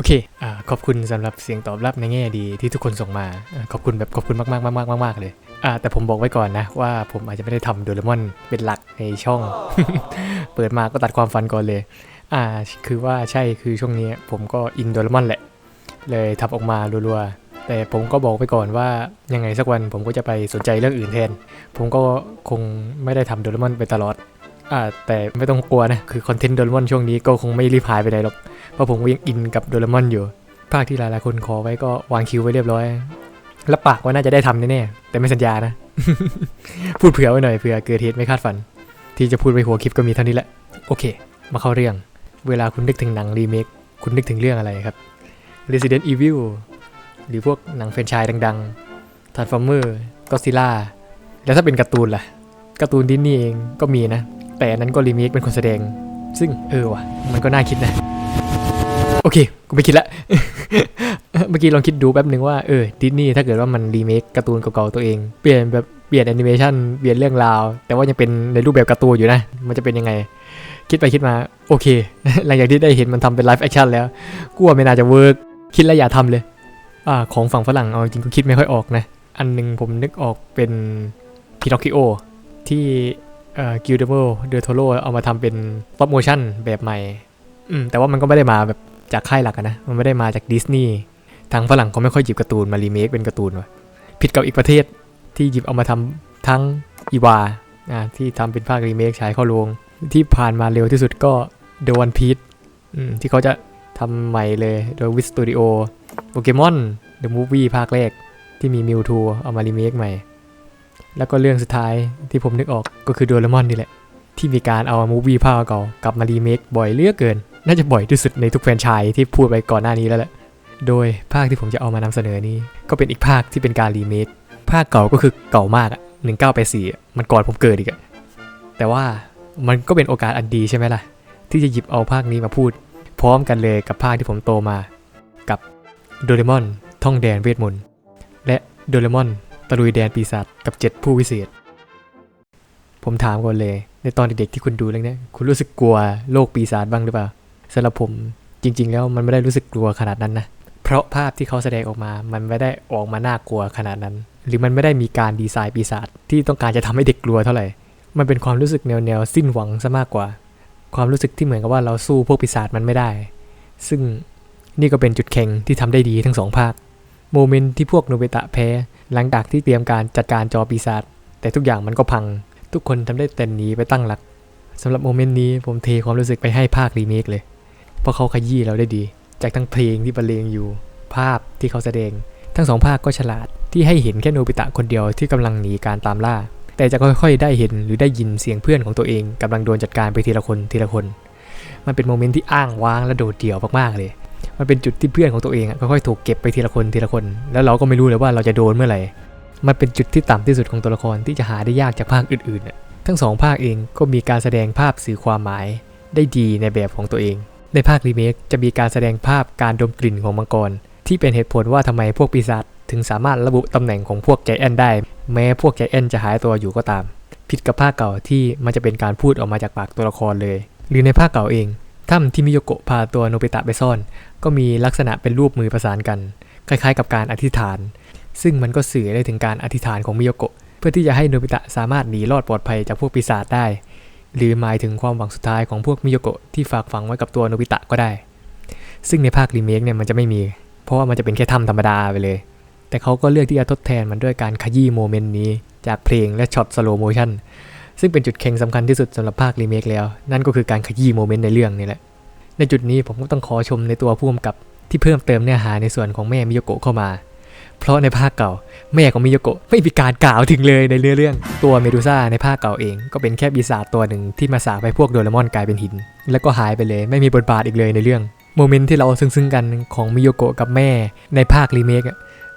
โอเคอ่าขอบคุณสำหรับเสียงตอบรับในแง่ดีที่ทุกคนส่งมา ขอบคุณแบบขอบคุณมากมากมากมากมากเลยอ่าแต่ผมบอกไว้ก่อนนะ ว่าผมอาจจะไม่ได้ทำโดเรมอนเป็นหลักในช่อง เปิดมาก็ตัดความฝันก่อนเลย อ่า คือว่าใช่คือช่วงนี้ผมก็อินโดเรมอนแหละ เลยทำออกมารัวๆ แต่ผมก็บอกไปก่อนว่ายังไงสักวันผมก็จะไปสนใจเรื่องอื่นแทน ผมก็คงไม่ได้ทำโดเรมอนไปตลอด อ่า แต่ไม่ต้องกลัวนะ คือคอนเทนต์โดเรมอนช่วงนี้ก็คงไม่รีบหายไปไหนหรอก ราะผมก็ยังอินกับโดเรมอนอยู่ ภาคที่หลายๆคนขอไว้ก็วางคิวไว้เรียบร้อยแล้วปากว่าน่าจะได้ทำแน่ๆแต่ไม่สัญญานะ พูดเผื่อไว้หน่อยเผื่อเกิดเหตุไม่คาดฝัน ที่จะพูดไปหัวคลิปก็มีเท่านี้แหละ โอเค มาเข้าเรื่อง เวลาคุณนึกถึงหนังรีเมคคุณนึกถึงเรื่องอะไรครับ Resident Evil หรือพวกหนังแฟรนไชส์ดังๆ Transformer Godzilla แล้วถ้าเป็นการ์ตูนล่ะการ์ตูนดิสนีย์เองก็มีนะ แต่อันนั้นก็รีเมคเป็นคนแสดง ซึ่งเออว่ะ มันก็น่าคิดนะ โอเค กูไม่คิดละ เมื่อกี้ลองคิดดูแป๊บหนึ่งว่า เออ ดิสนีย์ถ้าเกิดว่ามันรีเมคการ์ตูนเก่าๆตัวเอง เปลี่ยนแบบเปลี่ยนแอนิเมชันเปลี่ยนเรื่องราว แต่ว่ายังเป็นในรูปแบบการ์ตูนอยู่นะ มันจะเป็นยังไง คิดไปคิดมา โอเค หลังจากที่ได้เห็นมันทำเป็นไลฟ์แอคชั่นแล้ว กูว่าไม่น่าจะเวิร์กคิดแล้วอย่าทำเลย อ่า ของฝั่งฝรั่ง เอาจริงก็คิดไม่ค่อยออกนะ อันหนึงผมนึกออกเป็นพินอคคิโอที่ กิลเดโมเดอโทโรเอามาทำเป็น stop motion แบบใหม่ อืมแต่ว่ามันก็ไม่ได้มาแบบจากค่ายหลักนะ มันไม่ได้มาจากดิสนีย์ทางฝรั่งเขาไม่ค่อยหยิบการ์ตูนมารีเมคเป็นการ์ตูนว่ะผิดกับอีกประเทศที่หยิบเอามาทำทั้งอีวาอ่าที่ทำเป็นภาครีเมคฉายเข้าโรงที่ผ่านมาเร็วที่สุดก็ The One Piece อืมที่เขาจะทำใหม่เลยโดยวิสตูดิโอโปเกมอน The Movie ภาคแรกที่มีมิวทูเอามารีเมคใหม่ แล้วก็เรื่องสุดท้ายที่ผมนึกออกก็คือโดเรมอนนี่แหละ ที่มีการเอามูวี่ภาคเก่ากลับมารีเมคบ่อยเลือกเกิน น่าจะบ่อยที่สุดในทุกแฟรนไชส์ที่พูดไปก่อนหน้านี้แล้วแหละ โดยภาคที่ผมจะเอามานำเสนอนี้ ก็เป็นอีกภาคที่เป็นการรีเมคภาคเก่าก็คือเก่ามากอะ1984อะมันก่อนผมเกิดอีกอะแต่ว่ามันก็เป็นโอกาสอันดีใช่ไหมล่ะ ที่จะหยิบเอาภาคนี้มาพูด พร้อมกันเลยกับภาคที่ผมโตมา กับโดเรมอนท่องแดนเวทมนต์และโดเรมอน ตะลุยแดนปีศาจกับเจ็ดผู้วิเศษ ผมถามก่อนเลย ในตอนเด็กๆที่คุณดูเรื่องนี้คุณรู้สึกกลัวโลกปีศาจบ้างหรือเปล่าสำหรับผมจริง ๆ แล้วมันไม่ได้รู้สึกกลัวขนาดนั้นนะเพราะภาพที่เขาแสดงออกมามันไม่ได้ออกมาน่ากลัวขนาดนั้น หรือมันไม่ได้มีการดีไซน์ปีศาจที่ต้องการจะทำให้เด็กกลัวเท่าไหร่มันเป็นความรู้สึกแนวๆสิ้นหวังซะมากกว่า ความรู้สึกที่เหมือนกับว่าเราสู้พวกปีศาจมันไม่ได้ ซึ่งนี่ก็เป็นจุดแข็งที่ทำได้ดีทั้งสองภาค โมเมนต์ที่พวกโนเบตะแพ้ หลังจากที่เตรียมการจัดการจอปีศาจแต่ทุกอย่างมันก็พัง ทุกคนทำได้แต่หนีไปตั้งหลักสำหรับโมเมนต์นี้ผมเทความรู้สึกไปให้ภาครีเมคเลย เพราะเขาขยี้เราได้ดี จากทั้งเพลงที่บรรเลงอยู่ ภาพที่เขาแสดง ทั้งสองภาคก็ฉลาดที่ให้เห็นแค่โนบิตะคนเดียวที่กำลังหนีการตามล่า แต่จะค่อยๆ ได้เห็นหรือได้ยินเสียงเพื่อนของตัวเองกำลังโดนจัดการไปทีละคนทีละคน มันเป็นโมเมนต์ที่อ้างว้างและโดดเดี่ยวมากๆเลย มันเป็นจุดที่เพื่อนของตัวเองอะค่อยๆถูกเก็บไปทีละคนทีละคน แล้วเราก็ไม่รู้เลยว่าเราจะโดนเมื่อไหร่ มันเป็นจุดที่ต่ำที่สุดของตัวละครที่จะหาได้ยากจากภาคอื่นๆน่ะทั้งสองภาคเองก็มีการแสดงภาพสื่อความหมาย ได้ดีในแบบของตัวเอง ในภาครีเมคจะมีการแสดงภาพการดมกลิ่นของมังกร ที่เป็นเหตุผลว่าทำไมพวกปีศาจถึงสามารถระบุตำแหน่งของพวกใจแอนได้ แม้พวกใจแอนจะหายตัวอยู่ก็ตาม ผิดกับภาคเก่าที่มันจะเป็นการพูดออกมาจากปากตัวละครเลย หรือในภาคเก่าเอง ถ้ำที่มิโยโกะพาตัวโนบิตะไปซ่อน ก็มีลักษณะเป็นรูปมือประสานกัน คล้ายๆ กับการอธิษฐาน ซึ่งมันก็สื่อได้ถึงการอธิษฐานของมิโยโกะเพื่อที่จะให้โนบิตะสามารถหนีรอดปลอดภัยจากพวกปีศาจได้ หรือหมายถึงความหวังสุดท้ายของพวกมิโยโกะที่ฝากฝังไว้กับตัวโนบิตะก็ได้ ซึ่งในภาครีเมคเนี่ยมันจะไม่มี เพราะว่ามันจะเป็นแค่ถ้ำธรรมดาไปเลย แต่เขาก็เลือกที่จะทดแทนมันด้วยการขยี้โมเมนต์นี้จากเพลงและช็อตสโลโมชั่น ซึ่งเป็นจุดแข็งสำคัญที่สุดสำหรับภาครีเมคแล้ว นั่นก็คือการขยี้โมเมนต์ในเรื่องนี่แหละ ในจุดนี้ผมก็ต้องขอชมในตัวผู้กำกับที่เพิ่มเติมเนื้อหาในส่วนของแม่มิโยโกะเข้ามา เพราะในภาคเก่า แม่ของมิโยโกะไม่มีการกล่าวถึงเลยในเรื่องเรื่อง ตัวเมดูซ่าในภาคเก่าเอง ก็เป็นแค่ปีศาจตัวหนึ่งที่มาสาไปพวกโดเรมอนกลายเป็นหิน แล้วก็หายไปเลยไม่มีบทบาทอีกเลยในเรื่องโมเมนต์ที่เราซึ้งๆกันของมิโยโกะกับแม่ในภาครีเมค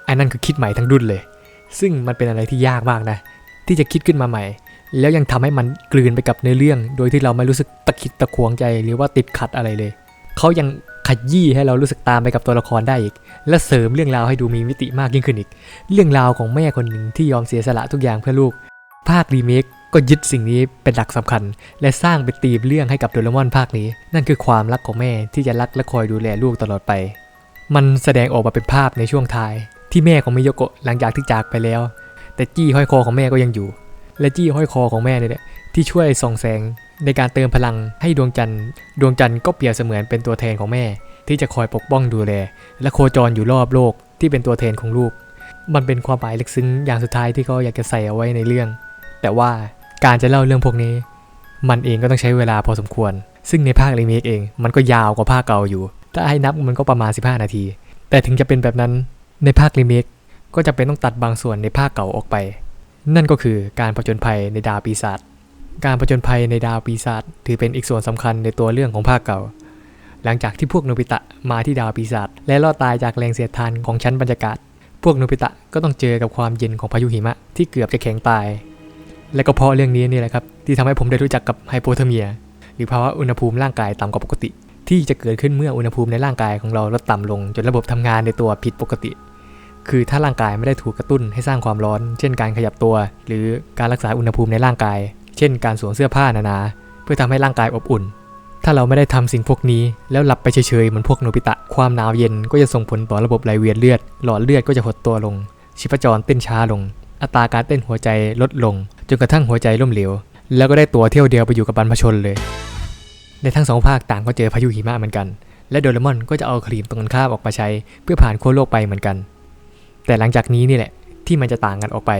อันนั้นคือคิดใหม่ทั้งดุนเลย ซึ่งมันเป็นอะไรที่ยากมากนะ ที่จะคิดขึ้นมาใหม่ แล้วยังทำให้มันกลืนไปกับเนื้อเรื่อง โดยที่เราไม่รู้สึกตะคิดตะควงใจหรือว่าติดขัดอะไรเลย เขายังขยี้ให้เรารู้สึกตามไปกับตัวละครได้อีก และเสริมเรื่องราวให้ดูมีมิติมากยิ่งขึ้นอีก เรื่องราวของแม่คนหนึ่งที่ยอมเสียสละทุกอย่างเพื่อลูก ภาครีเมคก็ยึดสิ่งนี้เป็นหลักสำคัญ และสร้างเป็นธีมเรื่องให้กับโดเรมอนภาคนี้ นั่นคือความรักของแม่ที่จะรักและคอยดูแลลูกตลอดไป มันแสดงออกมาเป็นภาพในช่วงท้าย ที่แม่ของมิโยโกะหลังจากที่จากไปแล้ว แต่จี้ห้อยคอของแม่ก็ยังอยู่ และจี้ห้อยคอของแม่เนี่ยแหละที่ช่วยส่องแสงในการเติมพลังให้ดวงจันทร์ ดวงจันทร์ก็เปรียบเสมือนเป็นตัวแทนของแม่ ที่จะคอยปกป้องดูแล และโคจรอยู่รอบโลกที่เป็นตัวแทนของลูก มันเป็นความหมายลึกซึ้งอย่างสุดท้ายที่เขาอยากจะใส่เอาไว้ในเรื่อง แต่ว่าการจะเล่าเรื่องพวกนี้ มันเองก็ต้องใช้เวลาพอสมควร ซึ่งในภาครีเมคเอง มันก็ยาวกว่าภาคเก่าอยู่ ถ้าให้นับมันก็ประมาณ 15 นาที แต่ถึงจะเป็นแบบนั้นในภาครีเมคก็จะเป็นต้องตัดบางส่วนในภาคเก่าออกไป นั่นก็คือการผจญภัยในดาวปีศาจการผจญภัยในดาวปีศาจถือเป็นอีกส่วนสำคัญในตัวเรื่องของภาคเก่า หลังจากที่พวกโนบิตะมาที่ดาวปีศาจและรอดตายจากแรงเสียดทานของชั้นบรรยากาศ พวกโนบิตะก็ต้องเจอกับความเย็นของพายุหิมะที่เกือบจะแข็งตาย และก็เพราะเรื่องนี้นี่แหละครับที่ทำให้ผมได้รู้จักกับไฮโปเทอร์เมีย หรือภาวะอุณหภูมิร่างกายต่ำกว่าปกติ ที่จะเกิดขึ้นเมื่ออุณหภูมิในร่างกายของเราลดต่ำลง จนระบบทำงานในตัวผิดปกติ คือถ้าร่างกายไม่ได้ถูกกระตุ้นให้สร้างความร้อน เช่นการขยับตัว หรือการรักษาอุณหภูมิในร่างกาย เช่น การสวมเสื้อผ้าหนาๆเพื่อทำให้ร่างกายอบอุ่น ถ้าเราไม่ได้ทำสิ่งพวกนี้ แล้วหลับไปเฉยๆเหมือนพวกโนบิตะ ความหนาวเย็นก็จะส่งผลต่อระบบไหลเวียนเลือด หลอดเลือดก็จะหดตัวลง ชีพจรเต้นช้าลง อัตราการเต้นหัวใจลดลง จนกระทั่งหัวใจล้มเหลว แล้วก็ได้ตัวเที่ยวเดียวไปอยู่กับบรรพชนเลย ในทั้งสองภาคต่างก็เจอพายุหิมะเหมือนกัน และโดเรมอนก็จะเอาครีมตรงกันข้ามออกมาใช้ เพื่อผ่านขั้วโลกไปเหมือนกัน แต่หลังจากนี้นี่แหละที่มันจะต่างกันออกไป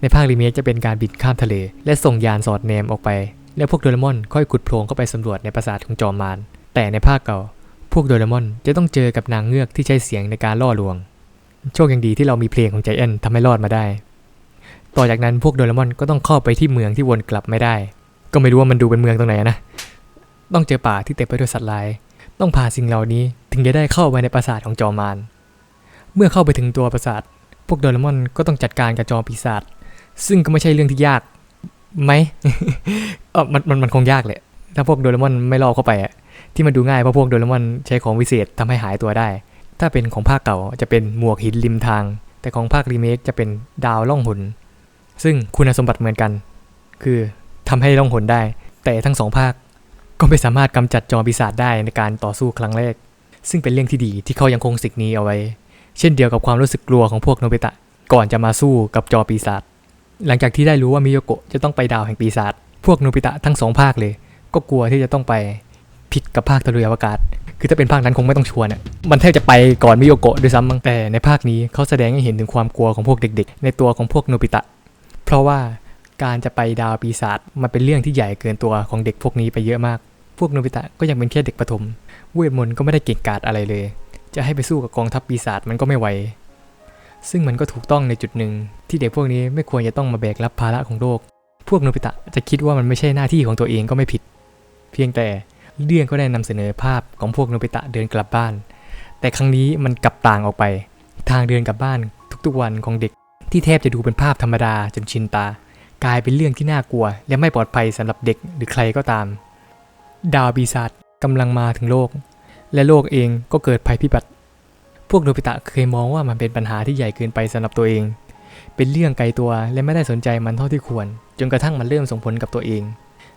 ในภาครีเมคจะเป็นการบินข้ามทะเล และส่งยานสอดแนมออกไป แล้วพวกโดเรมอนค่อยขุดโพรงเข้าไปสำรวจในปราสาทของจอมมารแต่ในภาคเก่า พวกโดเรมอนจะต้องเจอกับนางเงือกที่ใช้เสียงในการล่อลวง โชคยังดีที่เรามีเพลงของใจแอนทำให้รอดมาได้ ต่อจากนั้นพวกโดเรมอนก็ต้องเข้าไปที่เมืองที่วนกลับไม่ได้ ก็ไม่รู้ว่ามันดูเป็นเมืองตรงไหนนะ ต้องเจอป่าที่เต็มไปด้วยสัตว์ร้าย ต้องผ่านสิ่งเหล่านี้ถึงจะได้เข้าไปในปราสาทของจอมมาร เมื่อเข้าไปถึงตัวปราสาท พวกโดเรมอนก็ต้องจัดการกับจอมปีศาจ ซึ่งก็ไม่ใช่เรื่องที่ยากไหมเออมันมันมันคงยากแหละ ถ้าพวกโดเรมอนไม่รอบเข้าไปอะที่มันดูง่ายเพราะพวกโดเรมอนใช้ของวิเศษทำให้หายตัวได้ ถ้าเป็นของภาคเก่าจะเป็นหมวกหินริมทาง แต่ของภาครีเมคจะเป็นดาวล่องหน ซึ่งคุณสมบัติเหมือนกัน คือทำให้ล่องหนได้ แต่ทั้งสองภาคก็ไม่สามารถกำจัดจอมปีศาจได้ในการต่อสู้ครั้งแรก ซึ่งเป็นเรื่องที่ดีที่เขายังคงสิ่งนี้เอาไว้ เช่นเดียวกับความรู้สึกกลัวของพวกโนบิตะ ก่อนจะมาสู้กับจอปีศาจ หลังจากที่ได้รู้ว่ามิโยโกะจะต้องไปดาวแห่งปีศาจ พวกโนบิตะทั้งสองภาคเลย ก็กลัวที่จะต้องไปผิดกับภาคตะลุยอวกาศ คือถ้าเป็นภาคนั้นคงไม่ต้องชวนอะ มันแทบจะไปก่อนมิโยโกะด้วยซ้ำมั้งแต่ในภาคนี้เขาแสดงให้เห็นถึงความกลัวของพวกเด็ก ๆ ในตัวของพวกโนบิตะ เพราะว่าการจะไปดาวปีศาจมันเป็นเรื่องที่ใหญ่เกินตัวของเด็กพวกนี้ไปเยอะมาก พวกโนบิตะก็ยังเป็นแค่เด็กประถม เวทมนต์ก็ไม่ได้เก่งกาจอะไรเลย จะให้ไปสู้กับกองทัพปีศาจมันก็ไม่ไหว ซึ่งมันก็ถูกต้องในจุดหนึ่ง ที่เด็กพวกนี้ไม่ควรจะต้องมาแบกรับภาระของโลก พวกโนบิตะจะคิดว่ามันไม่ใช่หน้าที่ของตัวเองก็ไม่ผิด เพียงแต่เรื่องก็ได้นำเสนอภาพของพวกโนบิตะเดินกลับบ้าน แต่ครั้งนี้มันกลับต่างออกไป ทางเดินกลับบ้านทุกๆวันของเด็ก ที่แทบจะดูเป็นภาพธรรมดาจนชินตา กลายเป็นเรื่องที่น่ากลัว และไม่ปลอดภัยสำหรับเด็กหรือใครก็ตาม ดาวปีศาจกำลังมาถึงโลก และโลกเองก็เกิดภัยพิบัติ พวกโนบิตะเคยมองว่ามันเป็นปัญหาที่ใหญ่เกินไปสำหรับตัวเอง เป็นเรื่องไกลตัวและไม่ได้สนใจมันเท่าที่ควร จนกระทั่งมันเริ่มส่งผลกับตัวเอง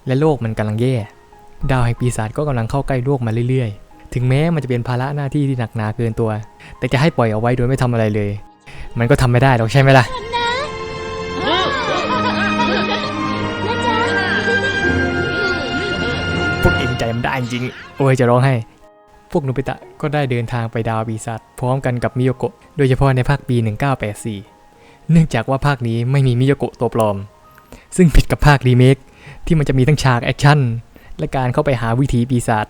และโลกมันกำลังแย่ ดาวแห่งปีศาจก็กำลังเข้าใกล้โลกมาเรื่อยๆ ถึงแม้มันจะเป็นภาระหน้าที่ที่หนักหนาเกินตัว แต่จะให้ปล่อยเอาไว้โดยไม่ทำอะไรเลย มันก็ทำไม่ได้หรอกใช่ไหมล่ะพวกเองใจมันได้จริง โอ้ยจะร้องให้ วกโนบิตะก็ได้เดินทางไปดาวปีศาจพร้อมกันกับมิโยโกะ โดยเฉพาะในภาคปี 1984 เนื่องจากว่าภาคนี้ไม่มีมิโยโกะตัวปลอม ซึ่งผิดกับภาครีเมคที่มันจะมีทั้งฉากแอคชั่นและการเข้าไปหาวิถีปีศาจ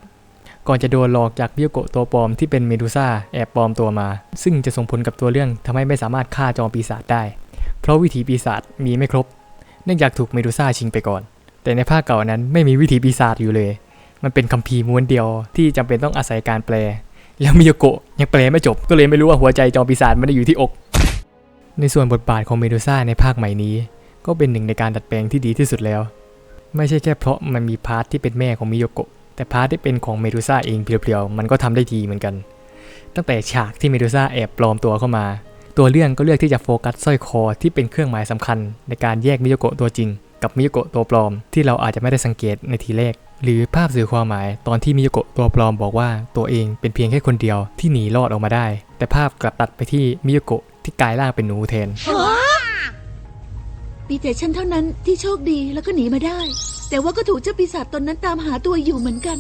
ก่อนจะโดนหลอกจากมิโยโกะตัวปลอมที่เป็นเมดูซ่าแอบปลอมตัวมา ซึ่งจะส่งผลกับตัวเรื่องทำให้ไม่สามารถฆ่าจอมปีศาจได้ เพราะวิถีปีศาจมีไม่ครบ เนื่องจากถูกเมดูซ่าชิงไปก่อน แต่ในภาคเก่านั้นไม่มีวิถีปีศาจอยู่เลย มันเป็นคัมภีร์ม้วนเดียวที่จำเป็นต้องอาศัยการแปล แล้วมิโยโกะยังแปลไม่จบ ก็เลยไม่รู้ว่าหัวใจจอมปีศาจไม่ได้อยู่ที่อก ในส่วนบทบาทของเมดูซ่าในภาคใหม่นี้ ก็เป็นหนึ่งในการดัดแปลงที่ดีที่สุดแล้ว ไม่ใช่แค่เพราะมันมีพาร์ทที่เป็นแม่ของมิโยโกะแต่พาร์ทที่เป็นของเมดูซ่าเองเพียวๆมันก็ทำได้ดีเหมือนกัน ตั้งแต่ฉากที่เมดูซ่าแอบปลอมตัวเข้ามา ตัวเรื่องก็เลือกที่จะโฟกัสสร้อยคอที่เป็นเครื่องหมายสำคัญ ในการแยกมิโยโกะตัวจริง กับมิโยโกะตัวปลอม ที่เราอาจจะไม่ได้สังเกตในทีแรก หรือภาพสื่อความหมายตอนที่มิโยโกะตัวปลอมบอกว่าตัวเองเป็นเพียงแค่คนเดียวที่หนีรอดออกมาได้ แต่ภาพกลับตัดไปที่มิโยโกะที่กลายร่างเป็นหนูแทนมีแต่ฉันเท่านั้นที่โชคดีแล้วก็หนีมาได้ แต่ว่าก็ถูกเจ้าปีศาจตนนั้นตามหาตัวอยู่เหมือนกัน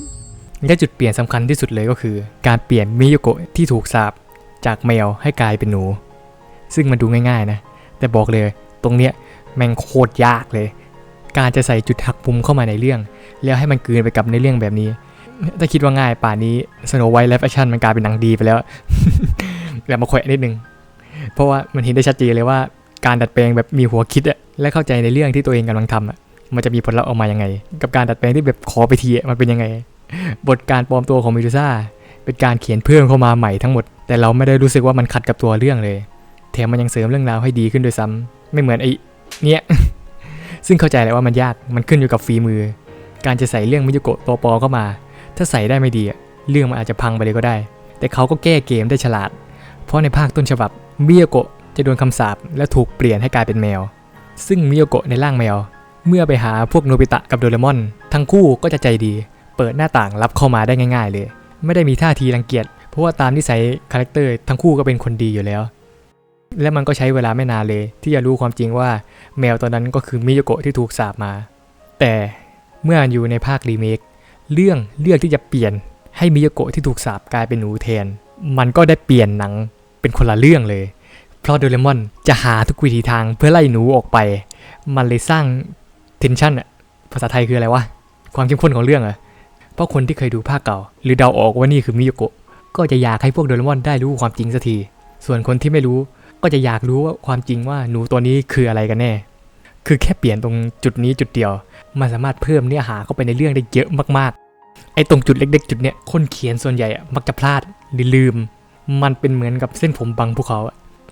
และจุดเปลี่ยนสำคัญที่สุดเลยก็คือ การเปลี่ยนมิโยโกะที่ถูกสาปจากแมวให้กลายเป็นหนู ซึ่งมันดูง่าย ๆ นะ แต่บอกเลย ตรงเนี้ยแม่งโคตรยากเลย การจะใส่จุดหักมุมเข้ามาในเรื่อง แล้วให้มันกลืนไปกับในเรื่องแบบนี้ ถ้าคิดว่าง่ายป่านนี้สโนไวท์ไลฟ์แอคชั่นมันกลายเป็นหนังดีไปแล้วแล้วมาแขวะนิดนึง เพราะว่ามันเห็นได้ชัดเจนเลยว่าการดัดแปลงแบบมีหัวคิดอะและเข้าใจในเรื่องที่ตัวเองกำลังทำอะมันจะมีผลลัพธ์ออกมายังไง กับการดัดแปลงที่แบบขอไปทีมันเป็นยังไง บทการปลอมตัวของมิดูซ่าเป็นการเขียนเพิ่มเข้ามาใหม่ทั้งหมด แต่เราไม่ได้รู้สึกว่ามันขัดกับตัวเรื่องเลย แถมมันยังเสริมเรื่องราวให้ดีขึ้นด้วยซ้ำไม่เหมือนไอ้เนี้ย ซึ่งเข้าใจแหละว่ามันยาก มันขึ้นอยู่กับฝีมือ การจะใส่เรื่องมิยุโกะตัวปอเข้ามา ถ้าใส่ได้ไม่ดีอะเรื่องมันอาจจะพังไปเลยก็ได้ แต่เขาก็แก้เกมได้ฉลาด เพราะในภาคต้นฉบับมิยุโกะจะโดนคำสาปและถูกเปลี่ยนให้กลายเป็นแมว ซึ่งมิยุโกะในร่างแมว เมื่อไปหาพวกโนบิตะกับโดเรมอน ทั้งคู่ก็จะใจดี เปิดหน้าต่างรับเข้ามาได้ง่าย ๆ เลย ไม่ได้มีท่าทีรังเกียจ เพราะว่าตามนิสัยคาแรคเตอร์ทั้งคู่ก็เป็นคนดีอยู่แล้ว และมันก็ใช้เวลาไม่นานเลย ที่จะรู้ความจริงว่าแมวตัวนั้นก็คือมิโยโกะที่ถูกสาปมา แต่เมื่ออยู่ในภาครีเมคเรื่องเลือกที่จะเปลี่ยนให้มิโยโกะที่ถูกสาปกลายเป็นหนูแทน มันก็ได้เปลี่ยนหนังเป็นคนละเรื่องเลย เพราะโดเรมอนจะหาทุกวิธีทางเพื่อไล่หนูออกไป มันเลยสร้างเทนชันอะภาษาไทยคืออะไรวะ ความเข้มข้นของเรื่องอะเพราะคนที่เคยดูภาคเก่า หรือเดาออกว่านี่คือมิโยโกะก็จะอยากให้พวกโดเรมอนได้รู้ความจริงสักที ส่วนคนที่ไม่รู้ ก็จะอยากรู้ว่าความจริงว่าหนูตัวนี้คืออะไรกันแน่ คือแค่เปลี่ยนตรงจุดนี้จุดเดียว มันสามารถเพิ่มเนื้อหาเข้าไปในเรื่องได้เยอะมากๆ ไอ้ตรงจุดเล็กๆ จุดเนี้ยคนเขียนส่วนใหญ่อะมักจะพลาดหรือลืม มันเป็นเหมือนกับเส้นผมบังภูเขา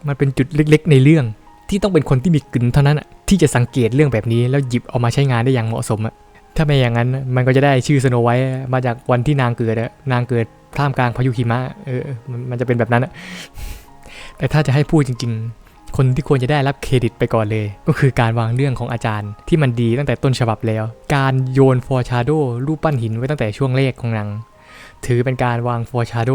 มันเป็นจุดเล็กๆ ในเรื่อง ที่ต้องเป็นคนที่มีกึนเท่านั้นอะที่จะสังเกตเรื่องแบบนี้แล้วหยิบเอามาใช้งานได้อย่างเหมาะสมอะถ้าไม่อย่างนั้นมันก็จะได้ชื่อสโนไวท์มาจากวันที่นางเกิดนางเกิดท่ามกลางพายุหิมะเออมันมันจะเป็นแบบนั้นอะ แต่ถ้าจะให้พูดจริง ๆ คนที่ควรจะได้รับเครดิตไปก่อนเลย ก็คือการวางเรื่องของอาจารย์ ที่มันดีตั้งแต่ต้นฉบับแล้ว การโยนฟอร์ชาโดรูปปั้นหินไว้ตั้งแต่ช่วงแรกของหนัง ถือเป็นการวางฟอร์ชาโด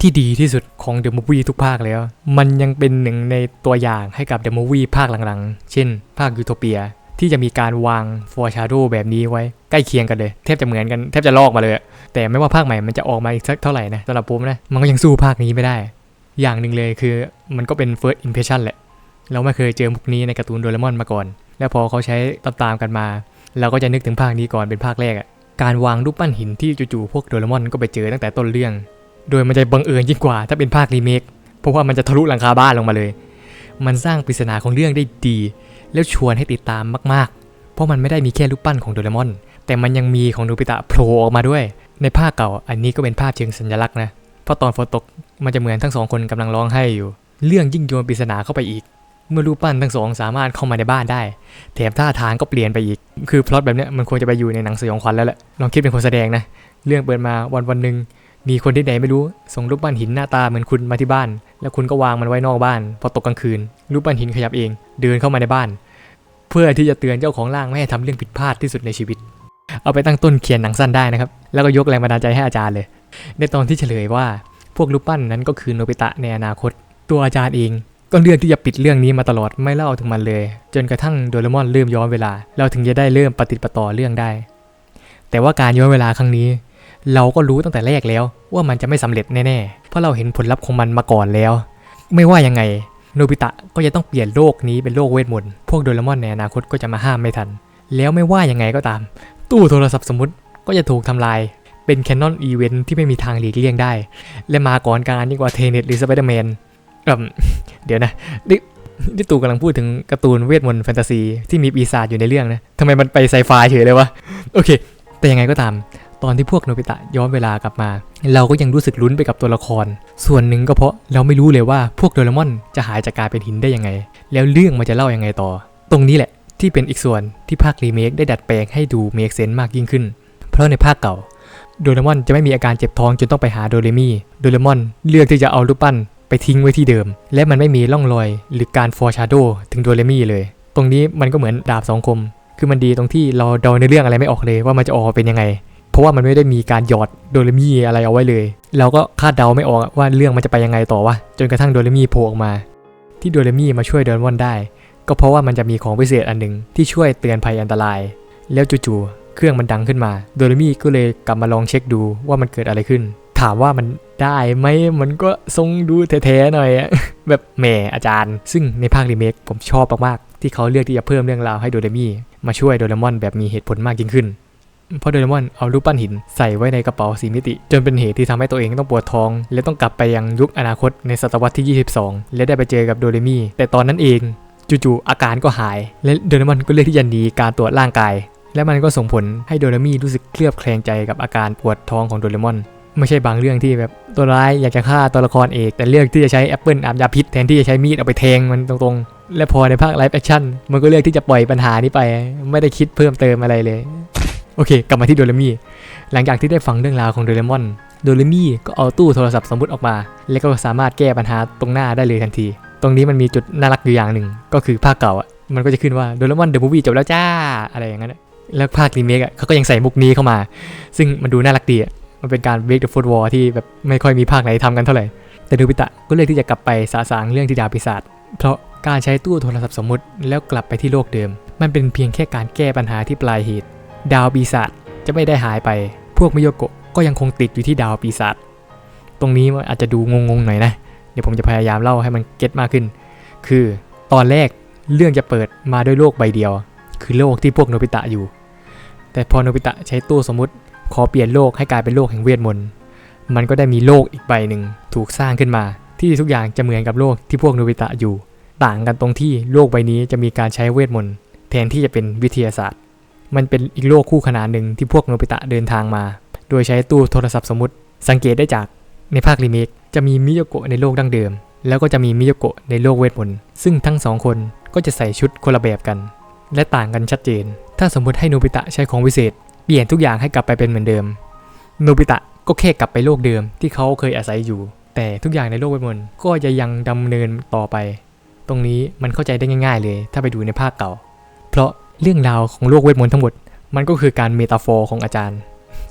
ที่ดีที่สุดของเดอะมูฟวี่ทุกภาคแล้ว มันยังเป็นหนึ่งในตัวอย่างให้กับเดอะมูฟวี่ภาคหลังๆ เช่น ภาคยูโทเปีย ที่จะมีการวางฟอร์ชาโดแบบนี้ไว้ ใกล้เคียงกันเลย แทบจะเหมือนกัน แทบจะลอกมาเลย แต่ไม่ว่าภาคใหม่มันจะออกมาอีกสักเท่าไหร่นะสำหรับผมนะ มันก็ยังสู้ภาคนี้ไม่ได้ อย่างหนึ่งเลยคือมันก็เป็น first impression แหละ เราไม่เคยเจอมุกนี้ในการ์ตูนโดเรมอนมาก่อน แล้วพอเขาใช้ตามๆกันมา เราก็จะนึกถึงภาคนี้ก่อนเป็นภาคแรกอะการวางรูปปั้นหินที่จู่ๆพวกโดเรมอนก็ไปเจอตั้งแต่ต้นเรื่อง โดยมันจะบังเอิญยิ่งกว่าถ้าเป็นภาครีเมค เพราะว่ามันจะทะลุหลังคาบ้านลงมาเลย มันสร้างปริศนาของเรื่องได้ดี แล้วชวนให้ติดตามมากๆ เพราะมันไม่ได้มีแค่รูปปั้นของโดเรมอน แต่มันยังมีของโนบิตะโผล่ออกมาด้วย ในภาคเก่าอันนี้ก็เป็นภาพเชิงสัญลักษณ์นะ เพราะตอนฝนตกมันจะเหมือนทั้งสองคนกำลังร้องไห้อยู่ เรื่องยิ่งโยนปริศนาเข้าไปอีก เมื่อรูปปั้นทั้งสองสามารถเข้ามาในบ้านได้ แถมท่าทางก็เปลี่ยนไปอีก คือพล็อตแบบนี้มันควรจะไปอยู่ในหนังสยองขวัญแล้วแหละลองคิดเป็นคนแสดงนะ เรื่องเปิดมาวันวันหนึ่งมีคนที่ไหนไม่รู้ส่งรูปปั้นหินหน้าตาเหมือนคุณมาที่บ้าน แล้วคุณก็วางมันไว้นอกบ้าน พอตกกลางคืน รูปปั้นหินขยับเอง เดินเข้ามาในบ้าน เพื่อที่จะเตือนเจ้าของร่างไม่ให้ทำเรื่องผิดพลาดที่สุดในชีวิต เอาไปตั้งต้นเขียนหนังสั้นได้นะครับ แล้วก็ยกแรงบันดาลใจให้อาจารย์เลย ในตอนที่เฉลยว่าพวกรูปปั้นนั้นก็คือโนบิตะในอนาคต ตัวอาจารย์เองก็เลือกที่จะปิดเรื่องนี้มาตลอดไม่เล่าถึงมันเลย จนกระทั่งโดเรมอนเริ่มย้อนเวลา เราถึงจะได้เริ่มปฏิดประต่อเรื่องได้ แต่ว่าการย้อนเวลาครั้งนี้ เราก็รู้ตั้งแต่แรกแล้ว ว่ามันจะไม่สำเร็จแน่ๆ เพราะเราเห็นผลลัพธ์ของมันมาก่อนแล้ว ไม่ว่ายังไงโนบิตะก็จะต้องเปลี่ยนโลกนี้เป็นโลกเวทมนต์พวกโดเรมอนในอนาคตก็จะมาห้ามไม่ทัน แล้วไม่ว่ายังไงก็ตาม ตู้โทรศัพท์สมมติก็จะถูกทำลาย เป็นแคนนอนอีเวนท์ที่ไม่มีทางหลีกเลี่ยงได้ และมาก่อนการยิ่งกว่าเทเน็ตหรือสไปเดอร์แมนเดี๋ยวนะนี่นี่ตู่กำลังพูดถึงการ์ตูนเวทมนต์แฟนตาซีที่มีปีศาจอยู่ในเรื่องนะทำไมมันไปไซไฟเฉยเลยวะ โอเค แต่ยังไงก็ตาม ตอนที่พวกโนบิตะย้อนเวลากลับมา เราก็ยังรู้สึกลุ้นไปกับตัวละคร ส่วนหนึ่งก็เพราะเราไม่รู้เลยว่าพวกโดเรมอนจะหายจากกายเป็นหินได้ยังไง แล้วเรื่องมันจะเล่ายังไงต่อ ตรงนี้แหละที่เป็นอีกส่วนที่ภาครีเมคได้ดัดแปลงให้ดูเมคเซนต์มากยิ่งขึ้น เพราะในภาคเก่า โดเรมอนจะไม่มีอาการเจ็บท้องจนต้องไปหาโดเรมี่โดเรมอนเลือกที่จะเอารูปปั้นไปทิ้งไว้ที่เดิม และมันไม่มีร่องรอย หรือการฟอร์ชาโดถึงโดเรมี่เลย ตรงนี้มันก็เหมือนดาบสองคม คือมันดีตรงที่เราเดาในเรื่องอะไรไม่ออกเลยว่ามันจะออกเป็นยังไง เพราะว่ามันไม่ได้มีการหยอดโดเรมีอะไรเอาไว้เลย เราก็คาดเดาไม่ออกว่าเรื่องมันจะไปยังไงต่อวะจนกระทั่งโดเรมีโผล่ออกมา ที่โดเรมีมาช่วยโดเรมอนได้ ก็เพราะว่ามันจะมีของพิเศษอันหนึ่งที่ช่วยเตือนภัยอันตราย แล้วจู่ๆ เครื่องมันดังขึ้นมา โดเรมีก็เลยกลับมาลองเช็คดูว่ามันเกิดอะไรขึ้น ถามว่ามันได้ไหมมันก็ทรงดูแท้ๆหน่อยอะแบบแหมอาจารย์ ซึ่งในภาครีเมคผมชอบมากๆที่เขาเลือกที่จะเพิ่มเรื่องราวให้โดเรมีมาช่วยโดเรมอนแบบมีเหตุผลมากยิ่งขึ้นเพราะโดเรมอนเอารูปปั้นหินใส่ไว้ในกระเป๋าสีมิติ จนเป็นเหตุที่ทำให้ตัวเองต้องปวดท้อง และต้องกลับไปยังยุคอนาคตในศตวรรษที่ 22 และได้ไปเจอกับโดเรมีแต่ตอนนั้นเองจู่ๆอาการก็หาย และโดเรมอนก็เลือกที่จะหนีการตรวจร่างกาย และมันก็ส่งผลให้โดเรมีรู้สึกเคลือบแคลงใจกับอาการปวดท้องของโดเรมอน ไม่ใช่บางเรื่องที่แบบตัวร้ายอยากจะฆ่าตัวละครเอก แต่เลือกที่จะใช้แอปเปิลอาบยาพิษแทนที่จะใช้มีดเอาไปแทงมันตรงๆ และพอในภาคไลฟ์แอคชั่นมันก็เลือกที่จะปล่อยปัญหานี้ไป ไม่ได้คิดเพิ่มเติมอะไรเลย โอเค กลับมาที่โดเรมี่หลังจากที่ได้ฟังเรื่องราวของโดเรมอนโดเรมี่ก็เอาตู้โทรศัพท์สมมุติออกมา และก็สามารถแก้ปัญหาตรงหน้าได้เลยทันที ตรงนี้มันมีจุดน่ารักอยู่อย่างหนึ่ง ก็คือภาคเก่าอะมันก็จะขึ้นว่าโดเรมอนเดอะมูฟวี่จบแล้วจ้าอะไรอย่างนั้น แล้วภาครีเมคอะเขาก็ยังใส่มุกนี้เข้ามา ซึ่งมันดูน่ารักดีอะมันเป็นการเบรกเดอะฟุตวอลที่แบบไม่ค่อยมีภาคไหนทำกันเท่าไหร่ แต่โนบิตะก็เลือกที่จะกลับไปสาสางเรื่องที่ดาวปีศาจเพราะการใช้ตู้โทรศัพท์สมมุติแล้วกลับไปที่โลกเดิม มันเป็นเพียงแค่การแก้ปัญหาที่ปลายเหตุ ดาวปีศาจจะไม่ได้หายไป พวกมิโยโกะก็ยังคงติดอยู่ที่ดาวปีศาจตรงนี้มันอาจจะดูงงๆหน่อยนะ เดี๋ยวผมจะพยายามเล่าให้มันเก็ตมากขึ้น คือตอนแรกเรื่องจะเปิดมาด้วยโลกใบเดียว คือโลกที่พวกโนบิตะอยู่ แต่พอโนบิตะใช้ตู้สมมติ ขอเปลี่ยนโลกให้กลายเป็นโลกแห่งเวทมนต์ มันก็ได้มีโลกอีกใบหนึ่งถูกสร้างขึ้นมา ที่ทุกอย่างจะเหมือนกับโลกที่พวกโนบิตะอยู่ ต่างกันตรงที่โลกใบนี้จะมีการใช้เวทมนต์แทนที่จะเป็นวิทยาศาสตร์ มันเป็นอีกโลกคู่ขนานหนึ่งที่พวกโนบิตะเดินทางมา โดยใช้ตู้โทรศัพท์สมมติ สังเกตได้จากในภาครีเมคจะมีมิโยโกะในโลกดั้งเดิม แล้วก็จะมีมิโยโกะในโลกเวทมนต์ ซึ่งทั้งสองคนก็จะใส่ชุดคนละแบบกัน และต่างกันชัดเจน ถ้าสมมติให้โนบิตะใช้ของวิเศษ เปลี่ยนทุกอย่างให้กลับไปเป็นเหมือนเดิม โนบิตะก็แค่กลับไปโลกเดิมที่เขาเคยอาศัยอยู่ แต่ทุกอย่างในโลกเวทมนต์ก็จะยังดำเนินต่อไป ตรงนี้มันเข้าใจได้ง่าย ๆ เลย ถ้าไปดูในภาคเก่า เพราะเรื่องราวของโลกเวทมนต์ทั้งหมด มันก็คือการเมตาฟอร์ของอาจารย์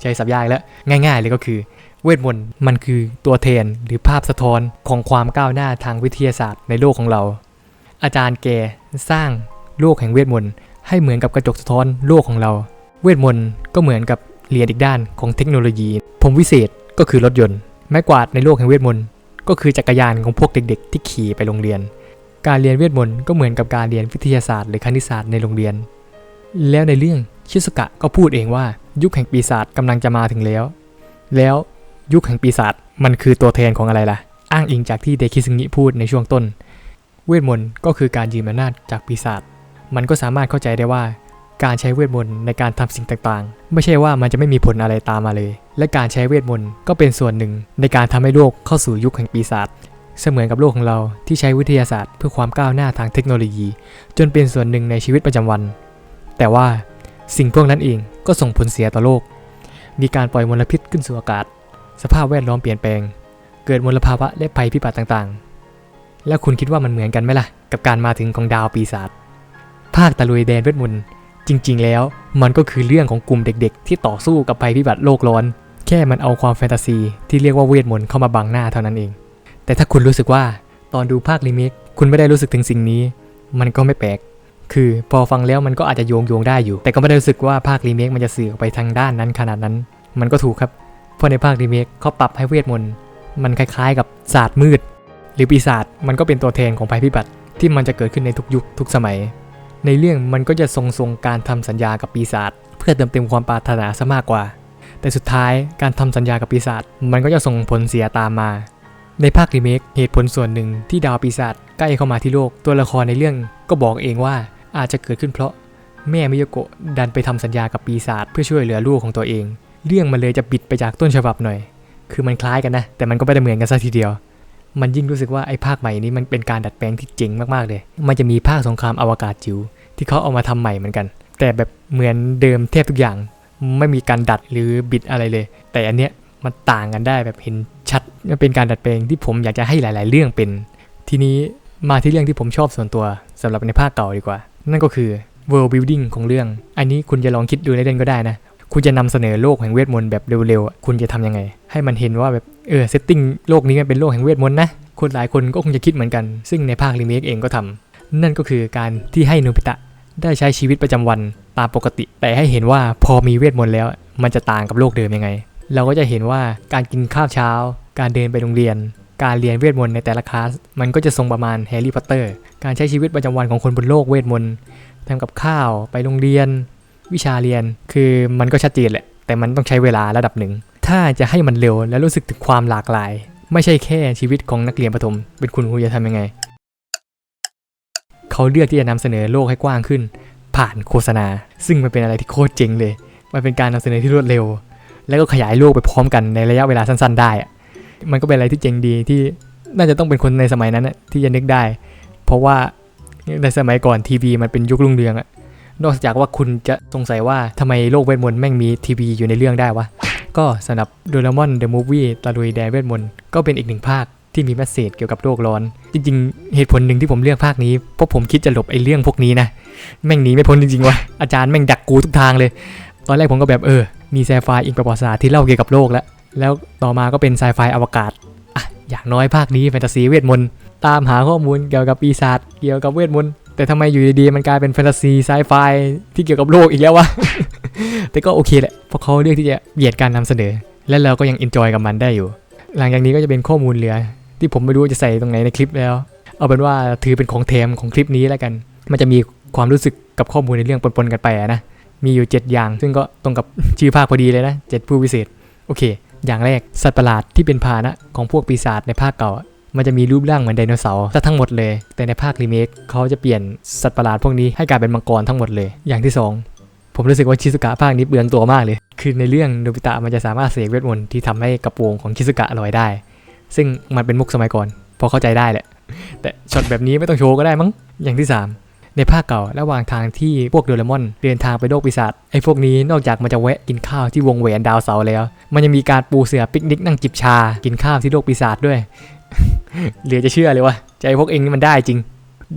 ใช้สับยากแล้วง่าย ๆ เลยก็คือเวทมนต์มันคือตัวแทนหรือภาพสะท้อนของความก้าวหน้าทางวิทยาศาสตร์ในโลกของเรา อาจารย์แกสร้าง โลกแห่งเวทมนต์ให้เหมือนกับกระจกสะท้อนโลกของเรา เวทมนต์ก็เหมือนกับเหรียญอีกด้านของเทคโนโลยี ผมวิเศษก็คือรถยนต์ ไม้กวาดในโลกแห่งเวทมนต์ก็คือจักรยานของพวกเด็ก ๆ ที่ขี่ไปโรงเรียน การเรียนเวทมนต์ก็เหมือนกับการเรียนวิทยาศาสตร์หรือคณิตศาสตร์ในโรงเรียน แล้วในเรื่องชิสุกะก็พูดเองว่ายุคแห่งปีศาจกำลังจะมาถึงแล้ว แล้วยุคแห่งปีศาจมันคือตัวแทนของอะไรล่ะ อ้างอิงจากที่เดคิซึงิพูดในช่วงต้น เวทมนต์ก็คือการยืมอำนาจจากปีศาจ มันก็สามารถเข้าใจได้ว่า การใช้เวทมนต์ในการทำสิ่งต่างๆ ไม่ใช่ว่ามันจะไม่มีผลอะไรตามมาเลย และการใช้เวทมนต์ก็เป็นส่วนหนึ่งในการทำให้โลกเข้าสู่ยุคแห่งปีศาจเสมือนกับโลกของเราที่ใช้วิทยาศาสตร์เพื่อความก้าวหน้าทางเทคโนโลยี จนเป็นส่วนหนึ่งในชีวิตประจำวัน แต่ว่าสิ่งพวกนั้นเองก็ส่งผลเสียต่อโลก มีการปล่อยมลพิษขึ้นสู่อากาศ สภาพแวดล้อมเปลี่ยนแปลง เกิดมลภาวะและภัยพิบัติต่างๆ แล้วคุณคิดว่ามันเหมือนกันไหมล่ะ กับการมาถึงของดาวปีศาจ ภาคตะลุยแดนเวทมนต์จริง ๆ แล้วมันก็คือเรื่องของกลุ่มเด็กๆ ที่ต่อสู้กับภัยพิบัติโลกร้อน แค่มันเอาความแฟนตาซีที่เรียกว่าเวทมนต์เข้ามาบังหน้าเท่านั้นเอง แต่ถ้าคุณรู้สึกว่าตอนดูภาครีเมคคุณไม่ได้รู้สึกถึงสิ่งนี้ มันก็ไม่แปลก คือพอฟังแล้วมันก็อาจจะโยงโยงได้อยู่ แต่ก็ไม่ได้รู้สึกว่าภาครีเมคมันจะสื่อออกไปทางด้านนั้นขนาดนั้น มันก็ถูกครับ เพราะในภาครีเมคเขาปรับให้เวทมนต์มันคล้ายๆ กับศาสตร์มืด หรือปีศาจมันก็เป็นตัวแทนของภัยพิบัติที่มันจะเกิดขึ้นในทุกยุคทุกสมัย ในเรื่องมันก็จะทรงทรงๆการทำสัญญากับปีศาจเพื่อเติมเต็มความปรารถนาซะมากกว่า แต่สุดท้ายการทำสัญญากับปีศาจมันก็จะส่งผลเสียตามมา ในภาครีเมคเหตุผลส่วนหนึ่งที่ดาวปีศาจใกล้เข้ามาที่โลกตัวละครในเรื่องก็บอกเองว่าอาจจะเกิดขึ้นเพราะแม่มิโยโกะดันไปทำสัญญากับปีศาจเพื่อช่วยเหลือลูกของตัวเอง เรื่องมันเลยจะบิดไปจากต้นฉบับหน่อย คือมันคล้ายกันนะ แต่มันก็ไม่ได้เหมือนกันซะทีเดียว มันยิ่งรู้สึกว่าไอ้ภาคใหม่นี้มันเป็นการดัดแปลงที่เจ๋งมากๆเลย มันจะมีภาคสงครามอวกาศจิ๋วที่เขาเอามาทำใหม่เหมือนกัน แต่แบบเหมือนเดิมแทบทุกอย่าง ไม่มีการดัดหรือบิดอะไรเลย แต่อันเนี้ยมันต่างกันได้แบบเห็นชัดมันเป็นการดัดแปลงที่ผมอยากจะให้หลาย ๆ เรื่องเป็น ทีนี้มาที่เรื่องที่ผมชอบส่วนตัวสำหรับในภาคเก่าดีกว่า นั่นก็คือ world building ของเรื่อง อันนี้คุณจะลองคิดดูเล่นๆก็ได้นะ คุณจะนำเสนอโลกแห่งเวทมนต์แบบเร็วๆ คุณจะทำยังไง ให้มันเห็นว่าแบบเออเซตติ้งโลกนี้มันเป็นโลกแห่งเวทมนต์นะ คนหลายคนก็คงจะคิดเหมือนกัน ซึ่งในภาครีเมคเองก็ทำนั่นก็คือการที่ให้โนบิตะได้ใช้ชีวิตประจำวันตามปกติ แต่ให้เห็นว่าพอมีเวทมนต์แล้ว มันจะต่างกับโลกเดิมยังไง เราก็จะเห็นว่าการกินข้าวเช้า การเดินไปโรงเรียน การเรียนเวทมนต์ในแต่ละคลาส มันก็จะทรงประมาณแฮร์รี่พอตเตอร์ การใช้ชีวิตประจำวันของคนบนโลกเวทมนต์ทำกับข้าวไปโรงเรียน วิชาเรียนคือมันก็ชัดเจนแหละ แต่มันต้องใช้เวลาระดับหนึ่ง ถ้าจะให้มันเร็วและรู้สึกถึงความหลากหลาย ไม่ใช่แค่ชีวิตของนักเรียนประถม เป็นคุณคุณจะทำยังไง เขาเลือกที่จะนำเสนอโลกให้กว้างขึ้น ผ่านโฆษณา ซึ่งมันเป็นอะไรที่โคตรเจ๋งเลย มันเป็นการนำเสนอที่รวดเร็ว แล้วก็ขยายโลกไปพร้อมกันในระยะเวลาสั้น ๆ ได้อะมันก็เป็นอะไรที่เจ๋งดีที่น่าจะต้องเป็นคนในสมัยนั้นที่จะนึกได้ เพราะว่าในสมัยก่อนทีวีมันเป็นยุครุ่งเรืองอะ นอกจากว่าคุณจะสงสัยว่าทำไมโลกเวทมนต์แม่งมีทีวีอยู่ในเรื่องได้วะ ก็สำหรับโดเรมอนเดอะมูฟวี่ตะลุยแดนเวทมนต์ก็เป็นอีกหนึ่งภาคที่มีแมสเซจเกี่ยวกับโลกร้อน จริง ๆ เหตุผลหนึ่งที่ผมเลือกภาคนี้เพราะผมคิดจะหลบไอ้เรื่องพวกนี้นะ แม่งหนีไม่พ้นจริงๆวะอาจารย์แม่งดักกูทุกทางเลย ตอนแรกผมก็แบบเออ มีไซไฟอิงประวัติศาสตร์ที่เล่าเกี่ยวกับโลกแล้ว แล้วต่อมาก็เป็นไซไฟอวกาศอะอย่างน้อยภาคนี้แฟนตาซีเวทมนต์ตามหาข้อมูลเกี่ยวกับปีศาจเกี่ยวกับเวทมนต์ แต่ทำไมอยู่ดีๆมันกลายเป็นแฟนตาซีไซไฟที่เกี่ยวกับโลกอีกแล้ววะ แต่ก็โอเคแหละ เพราะเขาเลือกที่จะเบียดการนำเสนอ และเราก็ยังเอนจอยกับมันได้อยู่ หลังจากนี้ก็จะเป็นข้อมูลเหลือ ที่ผมไม่รู้จะใส่ตรงไหนในคลิปแล้ว เอาเป็นว่าถือเป็นของแถมของคลิปนี้แล้วกัน มันจะมีความรู้สึกกับข้อมูลในเรื่องปนๆกันไปนะ มีอยู่ 7 อย่าง ซึ่งก็ตรงกับชื่อภาคพอดีเลยนะ7ผู้วิเศษ โอเค อย่างแรกสัตว์ประหลาดที่เป็นพาหนะของพวกปีศาจในภาคเก่า มันจะมีรูปร่างเหมือนไดโนเสาร์ซะทั้งหมดเลย แต่ในภาครีเมคเขาจะเปลี่ยนสัตว์ประหลาดพวกนี้ให้กลายเป็นมังกรทั้งหมดเลย อย่างที่ 2 ผมรู้สึกว่าชิซุกะภาคนี้เปลืองตัวมากเลย คือในเรื่องโนบิตะมันจะสามารถเสกเวทมนต์ที่ทำให้กระโปรงของชิซุกะลอยได้ ซึ่งมันเป็นมุกสมัยก่อน พอเข้าใจได้แหละ แต่ช็อตแบบนี้ไม่ต้องโชว์ก็ได้มั้ง อย่างที่ 3 ในภาคเก่าระหว่างทางที่พวกโดเรมอนเดินทางไปโลกปีศาจไอ้พวกนี้นอกจากมันจะแวะกินข้าวที่วงแหวนดาวเสาแล้ว มันยังมีการปูเสือปิกนิกนั่งจิบชา กินข้าวที่โลกปีศาจด้วย เหลือจะเชื่อเลยว่าใจพวกเองนี่มันได้จริง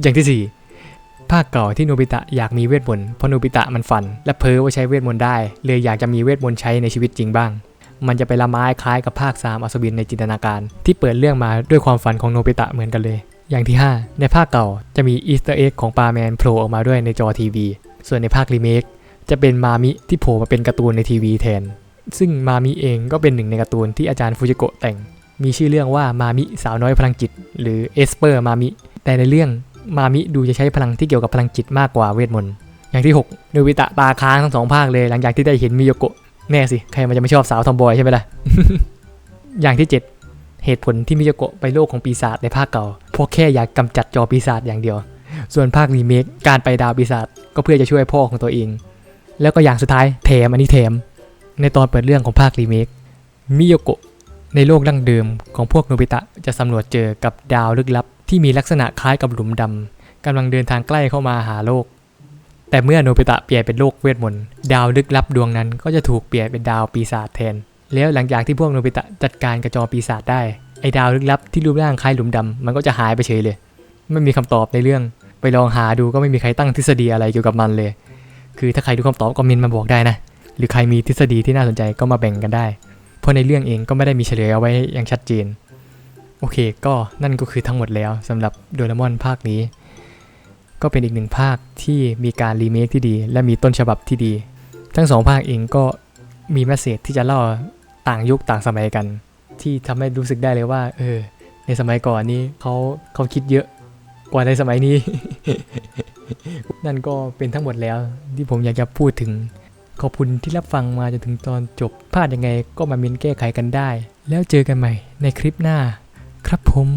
อย่างที่ 4 ภาคเก่าที่โนบิตะอยากมีเวทมนต์เพราะโนบิตะมันฝัน และเพ้อว่าใช้เวทมนต์ได้ เลยอยากจะมีเวทมนต์ใช้ในชีวิตจริงบ้าง มันจะไปละไม้คล้ายกับภาค3อัศวินในจินตนาการ ที่เปิดเรื่องมาด้วยความฝันของโนบิตะเหมือนกันเลย อย่างที่ 5 ในภาคเก่าจะมีอีสเตอร์เอ็กของปาแมนโผล่ออกมาด้วยในจอทีวี ส่วนในภาครีเมคจะเป็นมามิที่โผล่มาเป็นการ์ตูนในทีวีแทน ซึ่งมามิเองก็เป็นหนึ่งในการ์ตูนที่อาจารย์ฟูจิโกะแต่ง มีชื่อเรื่องว่ามามิสาวน้อยพลังจิต หรือเอสเปอร์มามิ แต่ในเรื่องมามิดูจะใช้พลังที่เกี่ยวกับพลังจิตมากกว่าเวทมนต์อย่างที่6โนบิตะตาค้างทั้งสองภาคเลยหลังจากที่ได้เห็นมิโยโกะแน่สิ ใครมันจะไม่ชอบสาวทอมบอยใช่ไหมล่ะ อย่างที่ 7 เหตุผลที่มิโยโกะไปโลกของปีศาจในภาคเก่าเพราะแค่อยากกำจัดจอปีศาจอย่างเดียว ส่วนภาครีเมคการไปดาวปีศาจก็เพื่อจะช่วยพ่อของตัวเอง แล้วก็อย่างสุดท้ายแถมอันนี้แถมในตอนเปิดเรื่องของภาครีเมคมิโยโกะ ในโลกดั้งเดิมของพวกโนบิตะจะสำรวจเจอกับดาวลึกลับ ที่มีลักษณะคล้ายกับหลุมดำกำลังเดินทางใกล้เข้ามาหาโลก แต่เมื่อโนบิตะเปลี่ยนเป็นโลกเวทมนต์ดาวลึกลับดวงนั้นก็จะถูกเปลี่ยนเป็นดาวปีศาจแทน แล้วหลังจากที่พวกโนบิตะจัดการกระจอปีศาจได้ไอ้ดาวลึกลับที่รูปร่างคล้ายหลุมดำมันก็จะหายไปเฉยเลย ไม่มีคำตอบในเรื่อง ไปลองหาดูก็ไม่มีใครตั้งทฤษฎีอะไรเกี่ยวกับมันเลย คือถ้าใครรู้คำตอบก็คอมเมนต์มาบอกได้นะ หรือใครมีทฤษฎีที่น่าสนใจก็มาแบ่งกันได้ เพราะในเรื่องเองก็ไม่ได้มีเฉลยเอาไว้อย่างชัดเจน โอเค ก็นั่นก็คือทั้งหมดแล้วสำหรับโดเรมอนภาคนี้ ก็เป็นอีกหนึ่งภาคที่มีการรีเมคที่ดี และมีต้นฉบับที่ดี ทั้งสองภาคเองก็มีแมสเซจที่จะเล่าต่างยุคต่างสมัยกัน ที่ทำให้รู้สึกได้เลยว่า เออ ในสมัยก่อนนี้เขาเขาคิดเยอะกว่าในสมัยนี้ นั่นก็เป็นทั้งหมดแล้วที่ผมอยากจะพูดถึง ขอบคุณที่รับฟังมาจนถึงตอนจบพลาดยังไงก็มาเมนแก้ไขกันได้ แล้วเจอกันใหม่ในคลิปหน้า ครับผม